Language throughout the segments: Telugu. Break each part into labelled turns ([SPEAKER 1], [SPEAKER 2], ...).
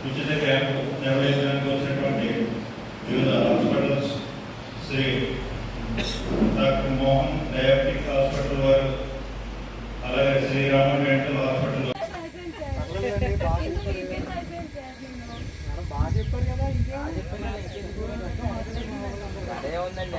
[SPEAKER 1] ఉచిత క్యాంపు నిర్వహించడానికి వచ్చినటువంటి వివిధ hospitals Shri doctor Mohan diabetic hospital వారు అలాగే శ్రీరామ డెంటల్ హాస్పిటల్ వారు
[SPEAKER 2] బాగా చెప్పారు కదా
[SPEAKER 3] అదే ఉందండి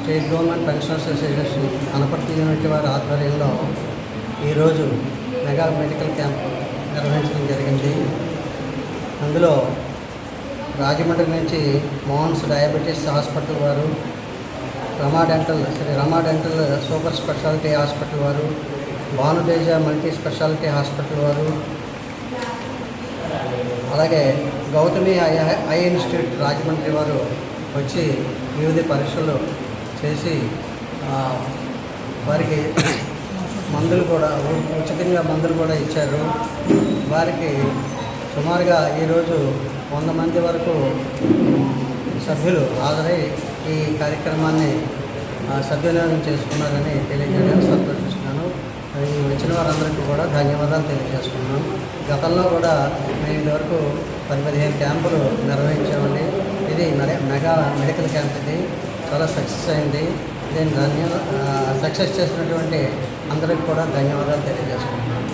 [SPEAKER 4] state government pension association Anaparthi unit వారి ఆధ్వర్యంలో ఈరోజు మెగా మెడికల్ క్యాంప్ నిర్వహించడం జరిగింది. అందులో రాజమండ్రి నుంచి మోహన్స్ డయాబెటీస్ హాస్పిటల్ వారు Rama dental Shri Rama dental super speciality hospital వారు భానుతేజ మల్టీ స్పెషాలిటీ హాస్పిటల్ వారు అలాగే గౌతమి ఐ ఇన్స్టిట్యూట్ రాజమండ్రి వారు వచ్చి వివిధ పరీక్షలు చేసి వారికి మందులు కూడా ఉచితంగా మందులు కూడా ఇచ్చారు. వారికి సుమారుగా ఈరోజు వంద మంది వరకు సభ్యులు హాజరై ఈ కార్యక్రమాన్ని సద్వినియోగం చేసుకున్నారని తెలియజేయడం కూడా ధన్యవాదాలు తెలియజేసుకున్నాం గతంలో కూడా మేము ఇదివరకు పది పదిహేను క్యాంపులు నిర్వహించామండి. ఇది మె మెగా మెడికల్ క్యాంప్ ఇది. చాలా సక్సెస్ అయింది. దీన్ని ధన్య సక్సెస్ చేసినటువంటి అందరికి కూడా ధన్యవాదాలు తెలియజేసుకుంటున్నాం